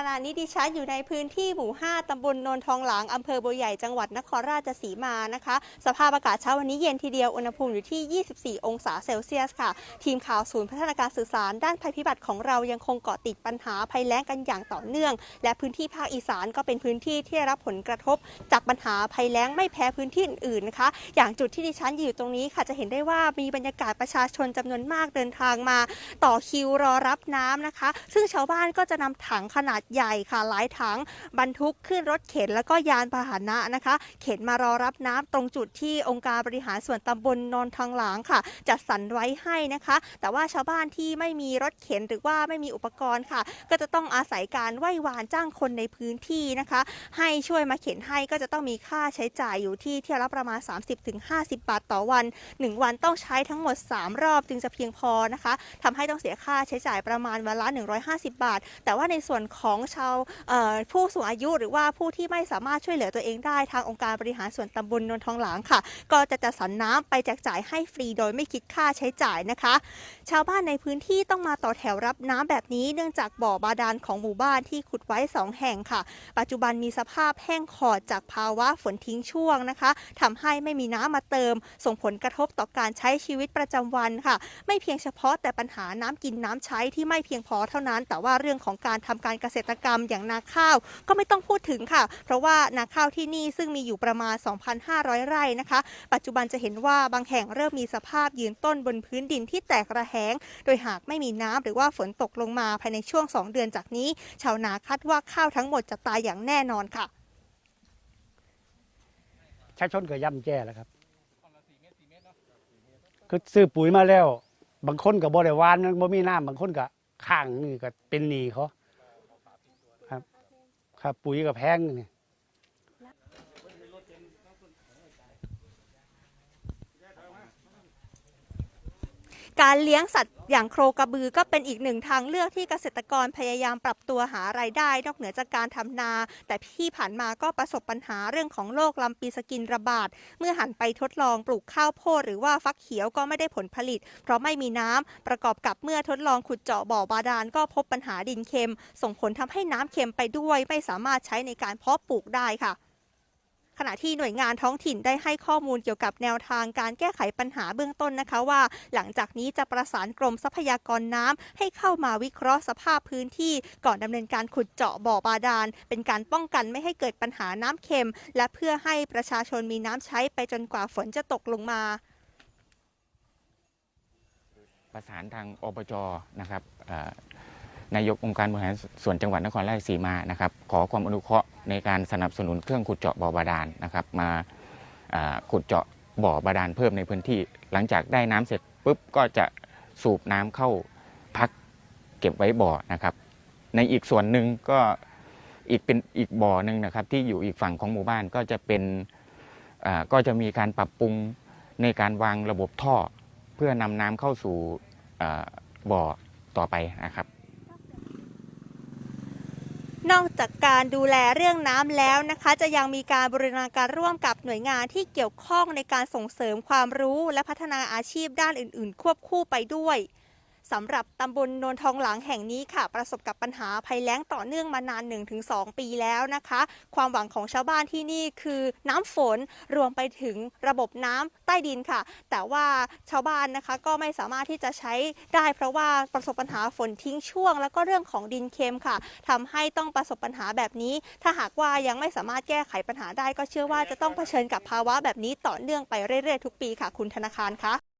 ขณะนี้ดิฉันอยู่ในพื้นที่หมู่ 5 ตำบลโนนทองหลาง อำเภอบัวใหญ่ จังหวัดนครราชสีมานะคะ สภาพอากาศเช้าวันนี้เย็นทีเดียว อุณหภูมิอยู่ที่ 24 องศาเซลเซียสค่ะ ทีมข่าวศูนย์พัฒนาการสื่อสาร ด้านภัยพิบัติของเรายังคงเกาะติดปัญหาภัยแล้งกันอย่างต่อเนื่อง และพื้นที่ภาคอีสานก็เป็นพื้นที่ที่ได้รับผลกระทบ จากปัญหาภัยแล้งไม่แพ้พื้นที่อื่นๆนะคะ อย่างจุดที่ดิฉันอยู่ตรงนี้ค่ะ จะเห็นได้ว่ามีบรรยากาศประชาชนจำนวนมากเดินทางมา ต่อคิวรอรับน้ำนะคะ ซึ่งชาวบ้านก็จะนำถังขนาดใหญ่ค่ะหลายถังบรรทุกขึ้นรถเข็นแล้วก็ยานพาหนะนะคะ เข็นมารอรับน้ำตรงจุดที่องค์การบริหารส่วนตำบลนนทองหลางค่ะ จัดสรรไว้ให้นะคะ แต่ว่าชาวบ้านที่ไม่มีรถเข็นหรือว่าไม่มีอุปกรณ์ค่ะ ก็จะต้องอาศัยการไหว้วานจ้างคนในพื้นที่นะคะ ให้ช่วยมาเข็นให้ก็จะต้องมีค่าใช้จ่ายอยู่ที่เที่ยวละประมาณ 30-50 บาทต่อวัน 1 วันต้องใช้ทั้งหมด 3 รอบจึงจะเพียงพอนะคะทำให้ต้องเสียค่าใช้จ่ายประมาณวันละ150 บาท แต่ว่าในส่วนของของชาวผู้สูงอายุ หรือว่าผู้ที่ไม่สามารถช่วยเหลือตัวเองได้ทางองค์การบริหารส่วนตำบลนนทองหลางค่ะ ก็จะจัดสรรน้ำไปแจกจ่ายให้ฟรีโดยไม่คิดค่าใช้จ่ายนะคะ ชาวบ้านในพื้นที่ต้องมาต่อแถวรับน้ำแบบนี้เนื่องจากบ่อบาดาลของหมู่บ้านที่ขุดไว้สองแห่งค่ะ ปัจจุบันมีสภาพแห้งขอดจากภาวะฝนทิ้งช่วงนะคะทำให้ไม่มีน้ำมาเติม ส่งผลกระทบต่อการใช้ชีวิตประจำวันค่ะ ไม่เพียงเฉพาะแต่ปัญหาน้ำกินน้ำใช้ที่ไม่เพียงพอเท่านั้น แต่ว่าเรื่องของการทำการเกษตรกรรมอย่างนาข้าวก็ไม่ต้องพูดถึงค่ะ เพราะว่านาข้าวที่นี่ซึ่งมีอยู่ประมาณ 2,500 ไร่นะคะ ปัจจุบันจะเห็นว่าบางแห่งเริ่มมีสภาพยืนต้นบนพื้นดินที่แตกระแหง โดยหากไม่มีน้ำหรือว่าฝนตกลงมาภายในช่วง 2 เดือนจากนี้ ชาวนาคาดว่าข้าวทั้งหมดจะตายอย่างแน่นอนค่ะชาชนก็ย่ำแย่แล้วครับ คือซื้อปุ๋ยมาแล้ว บางคนก็บ่ได้วานบ่มีน้ำบางคนก็ข้างนี่ก็เป็นหนีเขา ครับปุ๋ยกับแพงเนี่ย การเลี้ยงสัตว์อย่างโคกระบือก็เป็นอีกหนึ่งทางเลือกที่เกษตรกรพยายามปรับตัวหารายได้ นอกเหนือจากการทำนา แต่ที่ผ่านมาก็ประสบปัญหาเรื่องของโรคลำปีสกินระบาด เมื่อหันไปทดลองปลูกข้าวโพดหรือว่าฟักเขียวก็ไม่ได้ผลผลิต เพราะไม่มีน้ำประกอบกับเมื่อทดลองขุดเจาะบ่อบาดาลก็พบปัญหาดินเค็ม ส่งผลทำให้น้ำเค็มไปด้วยไม่สามารถใช้ในการเพาะปลูกได้ค่ะ ขณะที่หน่วยงานท้องถิ่นได้ให้ข้อมูลเกี่ยวกับแนวทางการแก้ไขปัญหาเบื้องต้นนะคะว่า หลังจากนี้จะประสานกรมทรัพยากรน้ำให้เข้ามาวิเคราะห์สภาพพื้นที่ ก่อนดำเนินการขุดเจาะบ่อบาดาล เป็นการป้องกันไม่ให้เกิดปัญหาน้ำเค็ม และเพื่อให้ประชาชนมีน้ำใช้ไปจนกว่าฝนจะตกลงมาประสานทางอบจนะครับอ่อ นายกองค์การบริหารส่วนจังหวัดนครราชสีมานะครับขอความอนุเคราะห์ในการสนับสนุนเครื่องขุดเจาะบ่อบาดาลนะครับมาขุดเจาะบ่อบาดาลเพิ่มในพื้นที่ หลังจากได้น้ำเสร็จปุ๊บก็จะสูบน้ำเข้าพักเก็บไว้บ่อนะครับ ในอีกส่วนหนึ่งก็อีกเป็นอีกบ่อหนึ่งนะครับ ที่อยู่อีกฝั่งของหมู่บ้านก็จะเป็นก็จะมีการปรับปรุงในการวางระบบท่อ เพื่อนำน้ำเข้าสู่บ่อต่อไปนะครับ นอกจากการดูแลเรื่องน้ำแล้วนะคะ จะยังมีการบริณาการร่วมกับหน่วยงานที่เกี่ยวข้องในการส่งเสริมความรู้และพัฒนาอาชีพด้านอื่น ๆ ควบคู่ไปด้วย สำหรับตำบลโนนทองหลางแห่งนี้ค่ะ ประสบกับปัญหาภัยแล้งต่อเนื่องมานาน 1-2 ปีแล้วนะคะ ความหวังของชาวบ้านที่นี่คือน้ำฝนรวมไปถึงระบบน้ำใต้ดินค่ะ แต่ว่าชาวบ้านนะคะก็ไม่สามารถที่จะใช้ได้เพราะว่าประสบปัญหาฝนทิ้งช่วง แล้วก็เรื่องของดินเค็มค่ะทำให้ต้องประสบปัญหาแบบนี้ ถ้าหากว่ายังไม่สามารถแก้ไขปัญหาได้ก็เชื่อว่าจะต้องเผชิญกับภาวะแบบนี้ต่อเนื่องไปเรื่อยๆทุกปีค่ะ คุณธนาคารคะ